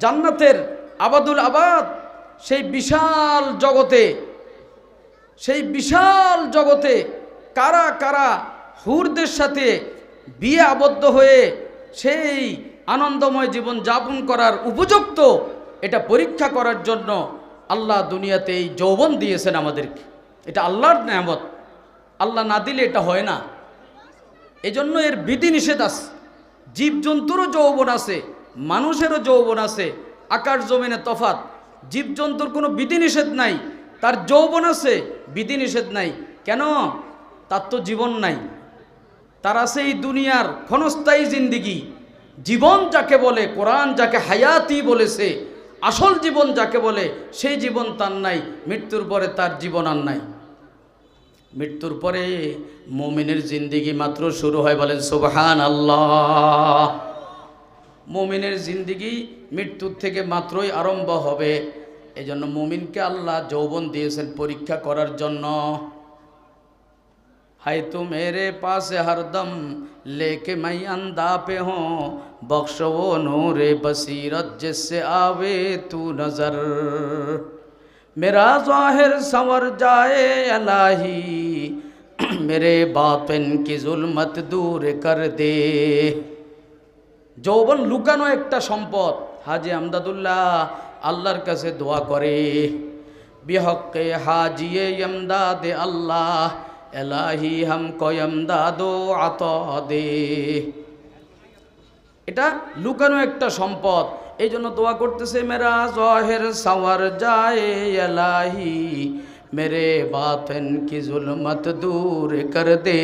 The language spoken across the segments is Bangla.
জান্নাতের আবাদুল আবাদ, সেই বিশাল জগতে, সেই বিশাল জগতে কারা কারা হুরদের সাথে বিয়ে আবদ্ধ হয়ে সেই আনন্দময় জীবন যাপন করার উপযুক্ত এটা পরীক্ষা করার জন্য আল্লাহ দুনিয়াতে এই যৌবন দিয়েছেন আমাদেরকে। এটা আল্লাহর নেয়ামত। আল্লাহ না দিলে এটা হয় না। এজন্য এর বিধি নিষেধ আছে। জীবজন্তুরও যৌবন আছে। মানুষেরও যৌবন আছে, আকাশ জমিনে তফাত জীবজন্তুর কোনো বিধি নিষেধ নাই, তার যৌবন আছে বিধি নিষেধ নাই। কেন? তার তো জীবন নাই। তার আছে এই দুনিয়ার ক্ষণস্থায়ী জিন্দিগি। জীবন যাকে বলে, কোরআন যাকে হায়াতি বলেছে, আসল জীবন যাকে বলে, সেই জীবন তার নাই, মৃত্যুর পরে তার জীবন আর নাই। মৃত্যুর পরে মোমিনের জিন্দিগি মাত্র শুরু হয় বলেন সুবহান আল্লাহ মোমিনের জিন্দিগি মৃত্যুর থেকে মাত্রই আরম্ভ হবে এই জন্য মোমিনকে আল্লাহ যৌবন দিয়েছেন পরীক্ষা করার জন্য হাই তু মেরে পাশে হরদম लेके मैं अंदा पे हूँ बख्श वो नूरे बसीरत जिससे आवे तू नजर मेरा जाहिर संवर जाए अलाही मेरे बातिन की जुल्मत दूर कर दे যৌবন লুকানো একটা সম্পদ। হাজি আমদাদুল্লাহ আল্লাহর কাছে দোয়া করে বিহকে হাজিয়ে ইমদাদে আল্লাহ, এলাহি হাম কয়মদাদো আত দে এটা লুকানো একটা সম্পদ। এই জন্য দোয়া করতেছে, মেরা জহের সাওয়ার যায় এলাহি, মেরে বাতন কি জুলমত দূর কর দে।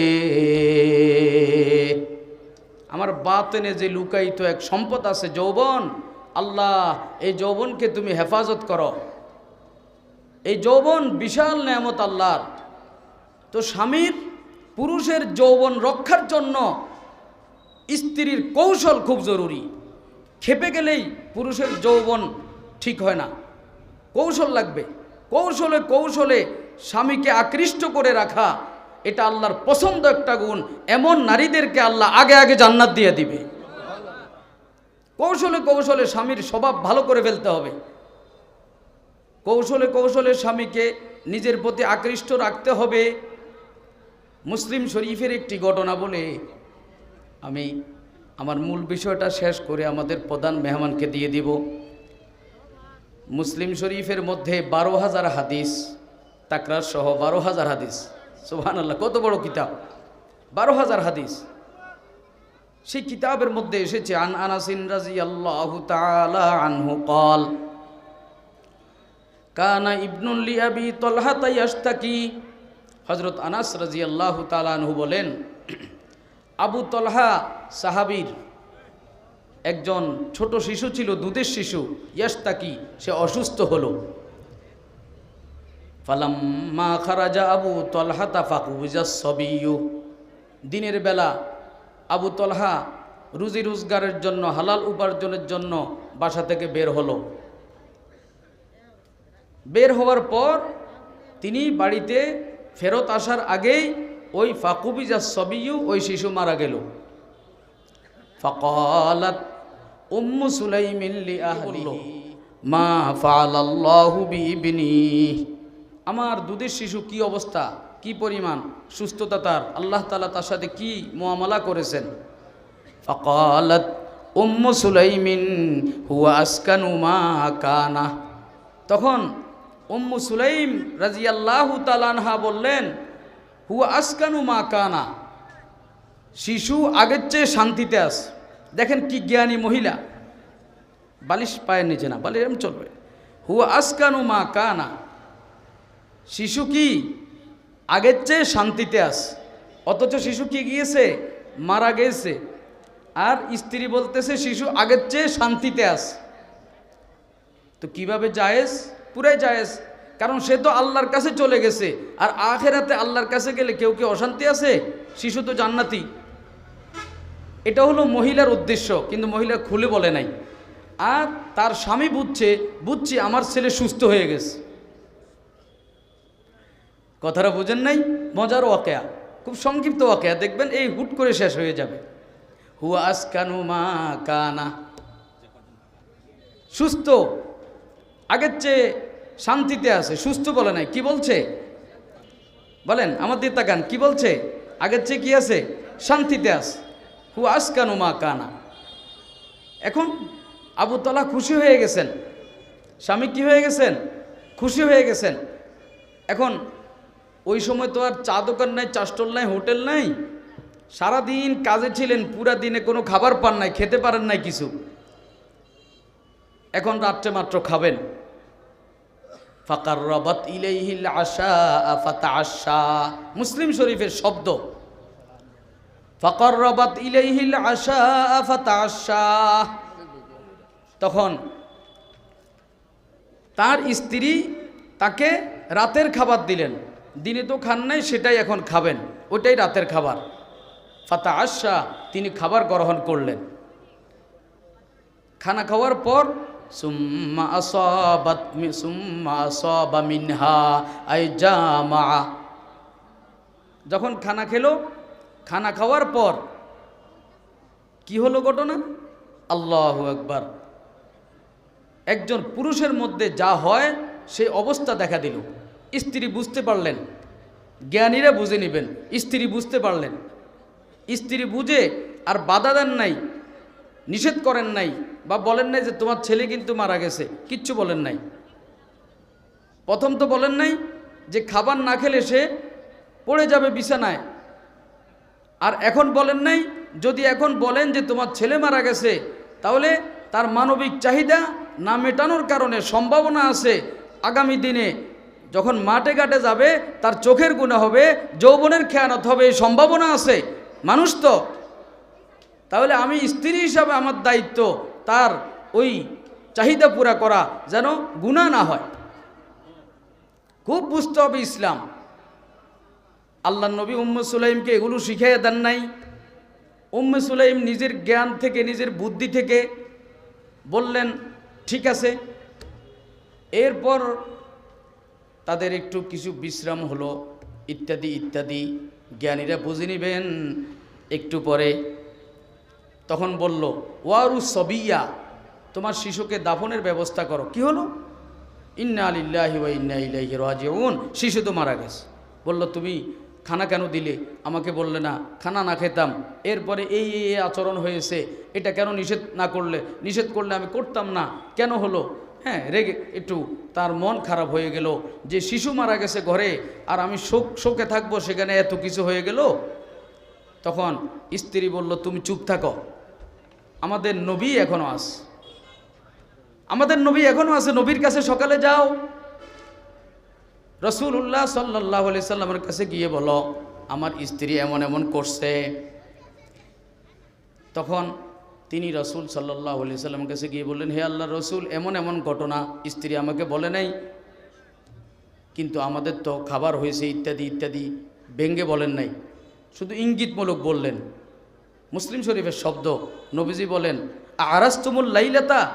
আমার বাতেনে যে লুকায়িত এক সম্পদ আছে, যৌবন, আল্লাহ, এই যৌবনকে তুমি হেফাজত করো। এই যৌবন বিশাল নেয়ামত আল্লাহর। তো স্বামীর পুরুষের যৌবন রক্ষার জন্য স্ত্রীর কৌশল খুব জরুরি। খেপে গেলেই পুরুষের যৌবন ঠিক হয় না। কৌশল লাগবে। কৌশলে কৌশলে স্বামীকে আকৃষ্ট করে রাখা। এটা আল্লাহর পছন্দ একটা গুণ। এমন নারীদেরকে আল্লাহ আগে আগে জান্নাত দিয়ে দিবে। কৌশলে কৌশলে স্বামীর স্বভাব ভালো করে ফেলতে হবে। কৌশলে কৌশলে স্বামীকে নিজের প্রতি আকৃষ্ট রাখতে হবে। মুসলিম শরীফের একটি ঘটনা বলে আমি আমার মূল বিষয়টা শেষ করে আমাদের প্রধান মেহমানকে দিয়ে দিব। মুসলিম শরীফের মধ্যে বারো হাজার হাদিস তাকরার সহ বারো হাজার হাদিস। সুহান আল্লাহ কত বড় কিতাব? বারো হাজার হাদিস। সেই কিতাবের মধ্যে এসেছে, আন আনাসিন রাজি আল্লাহ আনহু কল কানা ইবনুল্লি আবি তলহা তাইয়াস্তাকি হজরত আনাস রাজি আল্লাহ আনহু বলেন, আবু তলহা সাহাবির একজন ছোট শিশু ছিল, দুধের শিশু ইয়াস্তাকি সে অসুস্থ হলো। ফালাম্মা খারাজা আবু তলহা তাফাকুজা সবিয়ু। দিনের বেলা আবু তলহা রুজি রোজগারের জন্য, হালাল উপার্জনের জন্য বাসা থেকে বের হলো। বের হওয়ার পর তিনি বাড়িতে ফেরত আসার আগেই ওই ফাকুবিজা সবিয়ু, ওই শিশু মারা গেল। ফকালাত উম্মু সুলাইমিল্লি আহলি মা ফাআলাল্লাহু বিইবনি আমার দুধের শিশু কি অবস্থা? কি পরিমাণ? সুস্থতা তার। আল্লাহ তালা তার সাথে কি মোয়ামলা করেছেন? ফকালত উম্মু সুলাইমিন হুয়া আসকানু মা কানা। তখন উম্মু সুলাইম রাজি আল্লাহ তালানহা বললেন, হুয়া আসকানু মা কানা। শিশু আগের চেয়ে শান্তিতে আস দেখেন কি জ্ঞানী মহিলা। বালিশ পায়ের নিচে না, বালিশ এরম চলবে। হুয়া আসকানু মা কানা। শিশু কি আগের চেয়ে শান্তিতে আস অথচ শিশু কি গিয়েছে? মারা গেছে। আর স্ত্রী বলতেছে, শিশু আগের চেয়ে শান্তিতে আস তো কীভাবে জায়েজ? পুরাই জায়েজ। কারণ সে তো আল্লাহর কাছে চলে গেছে। আর আখেরাতে আল্লাহর কাছে গেলে কেউ কি অশান্তি আছে? শিশু তো জান্নাতি। এটা হলো মহিলার উদ্দেশ্য, কিন্তু মহিলা খুলে বলে নাই। আর তার স্বামী বুঝছে, বুঝছি, আমার ছেলে সুস্থ হয়ে গেছে। কথাটা বুঝেন নাই? মজার ওয়াকেয়া। খুব সংক্ষিপ্ত ওয়াকেয়া। দেখবেন এই হুট করে শেষ হয়ে যাবে। হুয়া আসকানু মা কানা। সুস্থ। আগের চেয়ে শান্তিতে আছে। সুস্থ বলে নাই। কি বলছে? বলেন, আমার দিয়ে তাকান। কি বলছে? আগের চেয়ে কি আছে? শান্তিতে আছে। হু আসকানু মা কানা। এখন আবু তালা খুশি হয়ে গেছেন। স্বামী কি হয়ে গেছেন? খুশি হয়ে গেছেন। এখন ওই সময় তো আর চা দোকান নাই চাস্টল নাই, হোটেল নাই। সারাদিন কাজে ছিলেন, পুরা দিনে কোনো খাবার পান নাই, খেতে পারেন নাই কিছু। এখন রাত্রে মাত্র খাবেন। ফাকার রবত ইলাইহিল আশা ফাতা আশা মুসলিম শরীফের শব্দ। ফাকার রবত ইলাইহিল আশা ফাতা আশা তখন তার স্ত্রী তাকে রাতের খাবার দিলেন। দিনে তো খান নাই, সেটাই এখন খাবেন। ওটাই রাতের খাবার। ফাতা আশা তিনি খাবার গ্রহণ করলেন। খানা খাওয়ার পর মিনহা যখন খানা খেলো, খানা খাওয়ার পর, কি হলো ঘটনা? আল্লাহ একবার একজন পুরুষের মধ্যে যা হয় সেই অবস্থা দেখা দিল। স্ত্রী বুঝতে পারলেন। জ্ঞানীরা বুঝে নেবেন, স্ত্রী বুঝতে পারলেন। স্ত্রী বুঝে আর বাধা দেন নাই, নিষেধ করেন নাই বা বলেন নাই যে তোমার ছেলে কিন্তু মারা গেছে, কিচ্ছু বলেন নাই। প্রথম তো বলেন নাই যে খাবার না খেলে সে পড়ে যাবে বিছানায়। আর এখন বলেন নাই, যদি এখন বলেন যে তোমার ছেলে মারা গেছে, তাহলে তার মানবিক চাহিদা না মেটানোর কারণে সম্ভাবনা আছে আগামী দিনে যখন মাঠে ঘাটে যাবে, তার চোখের গুণে হবে, যৌবনের খেয়ানত হবে, এই সম্ভাবনা আছে। মানুষ তো। তাহলে আমি স্ত্রী হিসাবে আমার দায়িত্ব, তার ওই চাহিদা পুরা করা যেন গুণা না হয়। খুব বুঝতে হবে ইসলাম। আল্লাহ নবী উম্মে সুলাইমকে এগুলো শিখিয়ে দেন নাই। উম্মে সুলাইম নিজের জ্ঞান থেকে, নিজের বুদ্ধি থেকে বললেন, ঠিক আছে। এরপর তাদের একটু কিছু বিশ্রাম হলো, ইত্যাদি ইত্যাদি। জ্ঞানীরা বুঝে নেবেন। একটু পরে তখন বলল, ওয়ারু সবিয়া, তোমার শিশুকে দাফনের ব্যবস্থা করো। কি হলো? ইন্না আলিল্লাহি ওয়া ইন্না ইলাইহি রাজিউন। শিশু তো মারা গেছে। বলল, তুমি খানা কেন দিলে? আমাকে বললে, না, খানা না খেতাম। এরপরে এই এই আচরণ হয়েছে। এটা কেন নিষেধ না করলে? নিষেধ করলে আমি করতাম না। কেন হলো? হ্যাঁ রেগে একটু তার মন খারাপ হয়ে গেল যে শিশু মারা গেছে ঘরে আর আমি শোক, শোকে থাকব, সেখানে এত কিছু হয়ে গেল? তখন স্ত্রী বলল, তুমি চুপ থাকো। আমাদের নবী এখনও আস আমাদের নবী এখনও আছে, নবীর কাছে সকালে যাও। রসুল্লাহ সাল্লাহ আলি সাল্লামের কাছে গিয়ে বলো আমার স্ত্রী এমন এমন করছে। তখন তিনি রসুল সাল্লাহ আলি সাল্লামের কাছে গিয়ে বললেন, হে আল্লাহ রসুল, এমন এমন ঘটনা, স্ত্রী আমাকে বলে নাই। কিন্তু আমাদের তো খাবার হয়েছে ইত্যাদি ইত্যাদি, ব্যঙ্গে বলেন নাই। শুধু ইঙ্গিতমূলক বললেন। মুসলিম শরীফের শব্দ, নবীজি বলেন, আরাস্তুমুল লাইলাতা?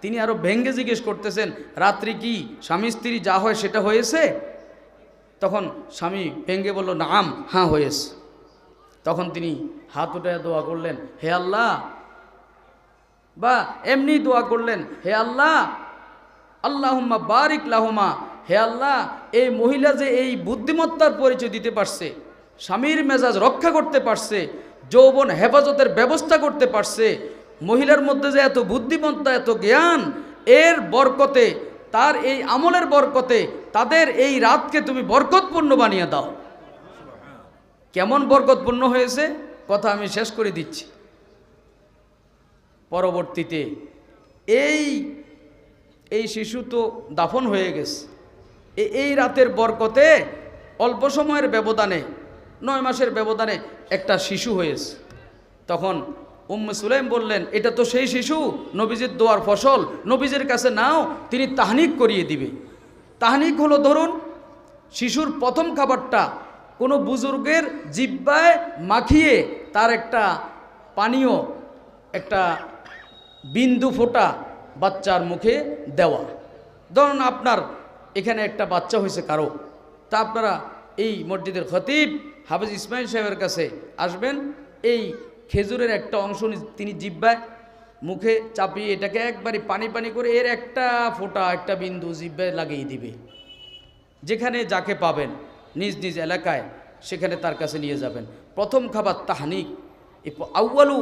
তিনি আরও ভেঙ্গে জিজ্ঞেস করতেছেন, রাত্রি কি? স্বামী, স্ত্রী যা হয় সেটা হয়েছে? তখন স্বামী ভেঙ্গে বলল, নাম হ্যাঁ হয়েছে। তখন তিনি হাত উঠে দোয়া করলেন, হে আল্লাহ বা এমনি দোয়া করলেন, হে আল্লাহ, আল্লাহুম্মা বারিক লাহমা, হে আল্লাহ, এই মহিলা যে এই বুদ্ধিমত্তার পরিচয় দিতে পারছে, স্বামীর মেজাজ রক্ষা করতে পারছে, যৌবন হেফাজতের ব্যবস্থা করতে পারছে, মহিলার মধ্যে যে এত বুদ্ধিমত্তা, এত জ্ঞান, এর বরকতে, তার এই আমলের বরকতে, তাদের এই রাতকে তুমি বরকতপূর্ণ বানিয়ে দাও। কেমন বরকতপূর্ণ হয়েছে? কথা আমি শেষ করে দিচ্ছি। পরবর্তীতে এই এই শিশু তো দাফন হয়ে গেছে। এই রাতের বরকতে অল্প সময়ের ব্যবধানে, নয় মাসের ব্যবধানে একটা শিশু হয়েছে। তখন উম্মে সুলাইম বললেন, এটা তো সেই শিশু, নবীজির দোয়ার ফসল, নবীজির কাছে নাও, তিনি তাহনিক করিয়ে দিবে। তাহনিক হলো ধরুন, শিশুর প্রথম খাবারটা কোনো বুজুর্গের জিব্বায় মাখিয়ে তার একটা পানীয়, একটা বিন্দু ফোঁটা বাচ্চার মুখে দেওয়া। ধরুন আপনার এখানে একটা বাচ্চা হয়েছে কারও। তা আপনারা এই মসজিদের খতিব হাফিজ ইসমাইল সাহেবের কাছে আসবেন। এই খেজুরের একটা অংশ তিনি জিব্বায় মুখে চাপিয়ে এটাকে একবারে পানি পানি করে এর একটা ফোঁটা, একটা বিন্দু জিব্বায় লাগিয়ে দিবে। যেখানে যাকে পাবেন নিজ নিজ এলাকায় সেখানে তার কাছে নিয়ে যাবেন। প্রথম খাবার তাহানিক। আউয়ালু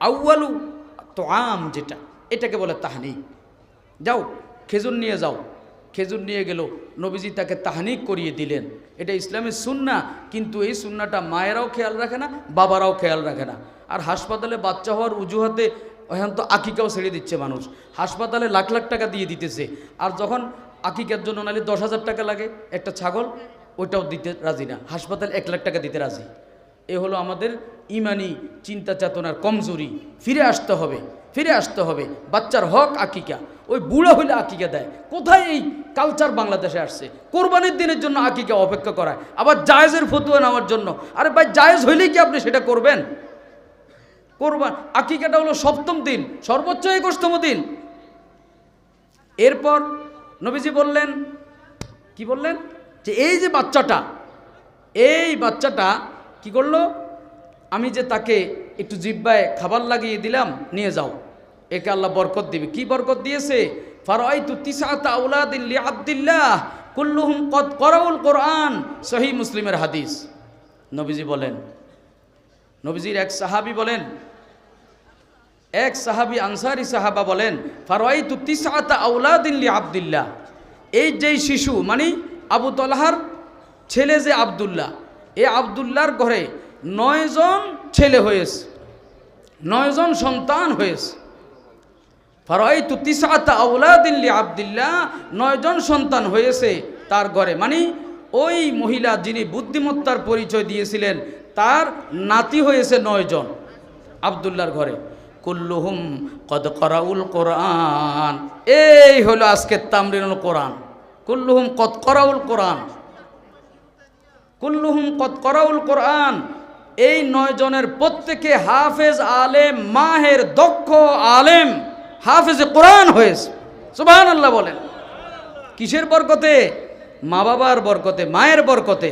আউয়ালু তো আম যেটা, এটাকে বলে তাহানিক। যাও, খেজুর নিয়ে যাও। খেজুর নিয়ে গেল, নবীজি তাকে তাহানিক করিয়ে দিলেন। এটা ইসলামের সুন্না, কিন্তু এই সুন্নাটা মায়েরাও খেয়াল রাখে না, বাবারাও খেয়াল রাখে না। আর হাসপাতালে বাচ্চা হওয়ার অজুহাতে এখন তো আকিকাও ছেড়ে দিচ্ছে মানুষ। হাসপাতালে লাখ লাখ টাকা দিয়ে দিতেছে। আর যখন আকিকার জন্য নালে দশ হাজার টাকা লাগে, একটা ছাগল, ওইটাও দিতে রাজি না। হাসপাতাল এক লাখ টাকা দিতে রাজি। এ হলো আমাদের ইমানি চিন্তা চেতনার কমজোরি। ফিরে আসতে হবে, ফিরে আসতে হবে। বাচ্চার হক আকিকা। ওই বুড়া হইলে আকিকা দেয়। কোথায় এই কালচার বাংলাদেশে আসছে? কোরবানির দিনের জন্য আকিকা অপেক্ষা করায়। আবার জায়েজের ফতুয়া নেওয়ার জন্য। আরে ভাই, জায়েজ হইলেই কি আপনি সেটা করবেন? কোরবান, আকিকাটা হলো সপ্তম দিন, সর্বোচ্চ একুশতম দিন। এরপর নবীজি বললেন, কি বললেন? যে এই যে বাচ্চাটা, এই বাচ্চাটা কি করল? আমি যে তাকে একটু জিব্বায় খাবার লাগিয়ে দিলাম, নিয়ে যাও। একে আল্লাহ বরকত দিবে। কি বরকত দিয়েছে? ফারাইতু তিসাতা আউলাদিন লি আব্দুল্লাহ কুল্লুহুম কদ করাউল কোরআন সহি মুসলিমের হাদিস। নবীজি বলেন, নবীজির এক সাহাবী বলেন, এক সাহাবী আনসারি সাহাবা বলেন, ফারাইতু তিসাতা আউলাদিন লি আব্দুল্লাহ এই যেই শিশু মানে আবু তলহার ছেলে যে আবদুল্লাহ এই আবদুল্লাহর ঘরে নয়জন ছেলে হয়েছে, নয়জন সন্তান হয়েছে। ফারাইতু তিসাতা আউলাদিন দিল্লি আবদুল্লাহ, নয়জন সন্তান হয়েছে তার ঘরে। মানে ওই মহিলা যিনি বুদ্ধিমত্তার পরিচয় দিয়েছিলেন, তার নাতি হয়েছে নয়জন আবদুল্লাহর ঘরে। কুল্লুহুম কদ করাউল কোরআন। এই হলো আজকে তামরিনুল কোরআন। কুল্লুহুম কদ করাউল কোরআন। কুল্লুহুম কত করাউল কোরআন। এই নয়জনের প্রত্যেকে হাফেজ আলেম, মাহের দক্ষ আলেম, হাফেজে কোরআন হয়েছে। সুবহান আল্লাহ বলেন। কিসের বরকতে? মা বাবার বরকতে, মায়ের বরকতে।